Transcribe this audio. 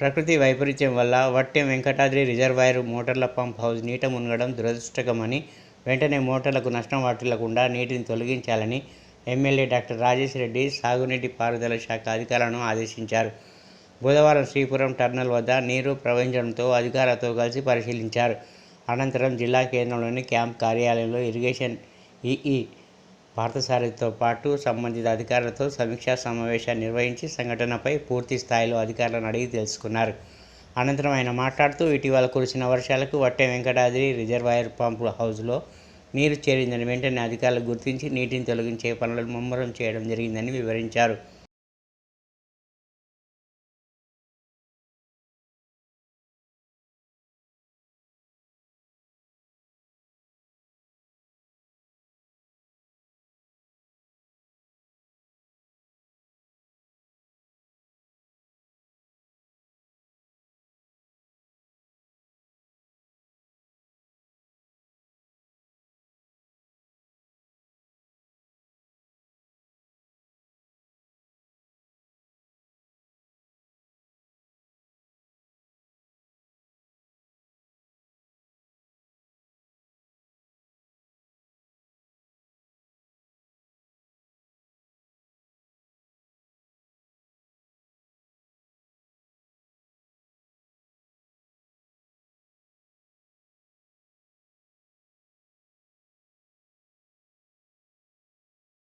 ప్రకృతి వైపరీత్యం వల్ల వట్టెం వెంకటాద్రి రిజర్వాయర్ మోటార్ల పంప్ హౌస్ నీట మునగడం దురదృష్టకమని వెంటనే మోటార్లకు నష్టం వాటిల్లకుండా నీటిని తొలగించాలని ఎమ్మెల్యే డాక్టర్ రాజేష్ రెడ్డి సాగునీటి పారుదల శాఖ అధికారులను ఆదేశించారు. బుధవారం శ్రీపురం టర్నల్ వద్ద నీరు ప్రవహించడంతో అధికారులతో కలిసి పరిశీలించారు. అనంతరం జిల్లా కేంద్రంలోని క్యాంప్ కార్యాలయంలో ఇరిగేషన్ ఈఈ పార్థసారథితో పాటు సంబంధిత అధికారులతో సమీక్షా సమావేశాన్ని నిర్వహించి సంఘటనపై పూర్తి స్థాయిలో అధికారులను అడిగి తెలుసుకున్నారు. అనంతరం ఆయన మాట్లాడుతూ ఇటీవల కురిసిన వర్షాలకు వట్టె వెంకటాద్రి రిజర్వాయర్ పంపు హౌస్లో నీరు చేరిందని వెంటనే అధికారులు గుర్తించి నీటిని తొలగించే పనులను ముమ్మరం చేయడం జరిగిందని వివరించారు.